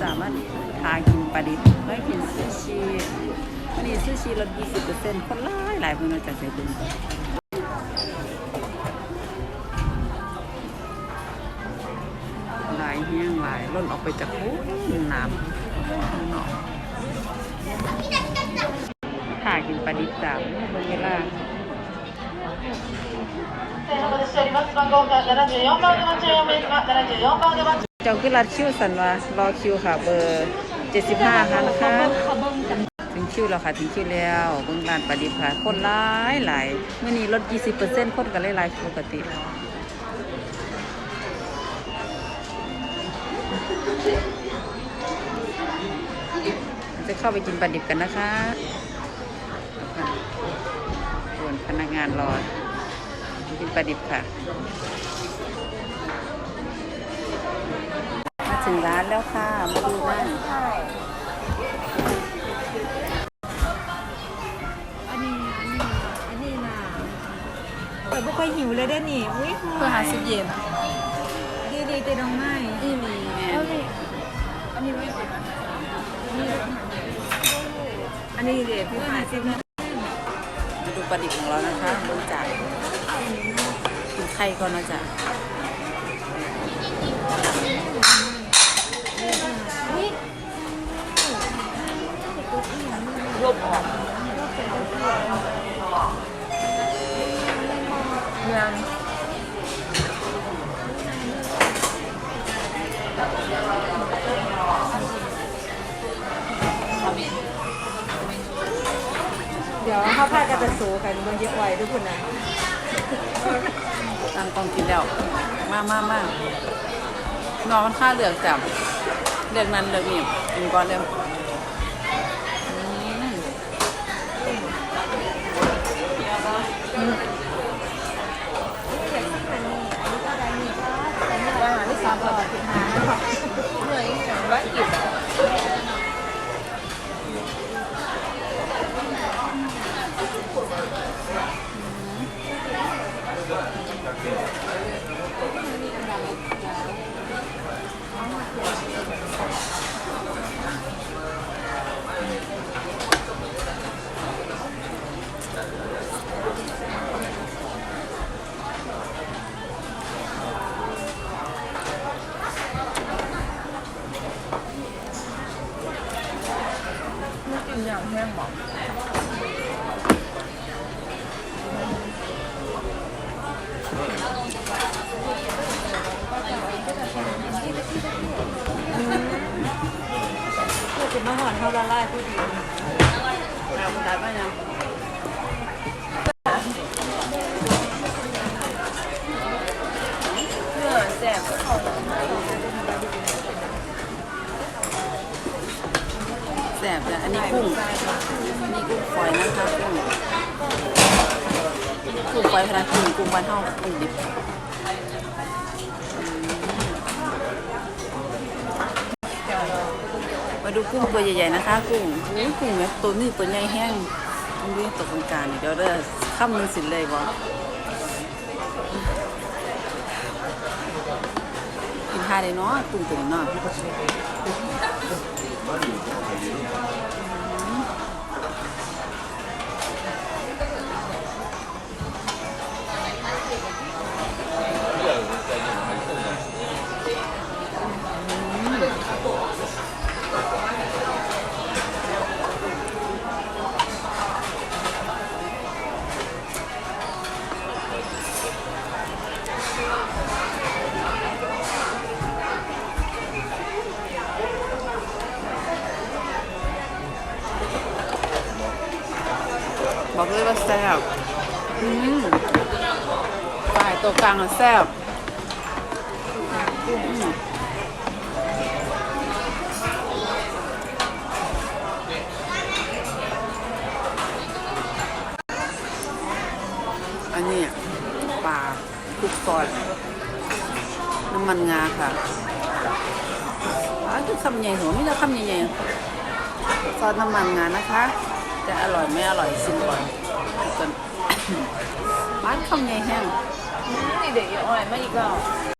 จ้ามันทานกินปลาดิบไม่กินซูชิวันนี้ซูชิลดยี่สิบเปอร์เซ็นต์คนหลาหลายคนมาจากเซบินหลายเฮี้ยงหลายล้นออกไปจากหูน้ำนอกทากินปลาดิบจ้าเวลา درجة 4 بعد درجة 4 بعد درجة 4 بعد จองคือรัดคิวสันวารอคิวค่ะ เบอร์เจ็ดสิบห้าค่ะนะคะถึงคิวแล้วค่ะถึงคิวแล้วเบื้องลานปฏิภาณคนหลายหลายเมื่อนี้ลดยี่สิบเปอร์เซ็นต์คนกันหลายปกติจะเข้าไปกินปลาดิบกันนะคะส่วนพนักงานรอกินปลาดิบค่ะ ถึงร้านแล้วค่ะ มาดูนั่นอันนี้อันนี้อันนี้นะแต่ไม่ค่อยหิวเลยได้อนี่อุ้ยเพื่อหาซื้อเย็นดีดีๆแต่ดองไม้นี่มีแม่เอาดิอันนี้ไม่อันนี้เดี๋ยวพี่หาซิมนะมาดูปลาดิบของเรานะคะบนจ่ายกินไข่ก่อนนะจ๊ะ ล บออกยังเดี๋ยวเขาพากันจะสูกันบนเยอะไว้ทุกคนนะตั้งกองกินแล้ว มากมากมากน้องมันค่าเหลือกจับเลือกนั้นเลือกนี่กินก่อนเร็วอืม ที่สามร้อยสิบห้าเหนื่อยร้อยกิบ กินอย่าง แห้งบอกเพื่อจะมาหอนเท่าละลายผู้ดี แซ่บจ้ะอันนี้กุ้งอันนี้กุ้งฝอยนะคะกุ้งกุ้งฝอยพนักกุ้งกุ้งบ้านเฮากุ้งดิบมาดูกุ้งตัวใหญ่ๆนะคะ กุ้งอุ้ยกุ้งแบบตัวนี้ตัวใหญ่แห้งตรงนี้ตัวตรงกลางเดี๋ยวเด้อข้ามมือสินเลยบ่กินท่าได้เนาะกุ้งตัวนี้เนาะ 么你就可以用。 บอกเลยว่าแซ่บอืมฝ่ายตัวกลางอะแซ่บอืมอันนี้อะปลาคลุกซอสน้ำมันงาค่ะปลาคือคำใหญ่หัวไม่ใช่คำใหญ่ๆซอสน้ำมันงานะคะ จะอร่อยไม่อร่อยชิมก่อนจน บ้านคำใหญ่แห้ง นี่เด็กอยู่อะไรมาอีกแล้ว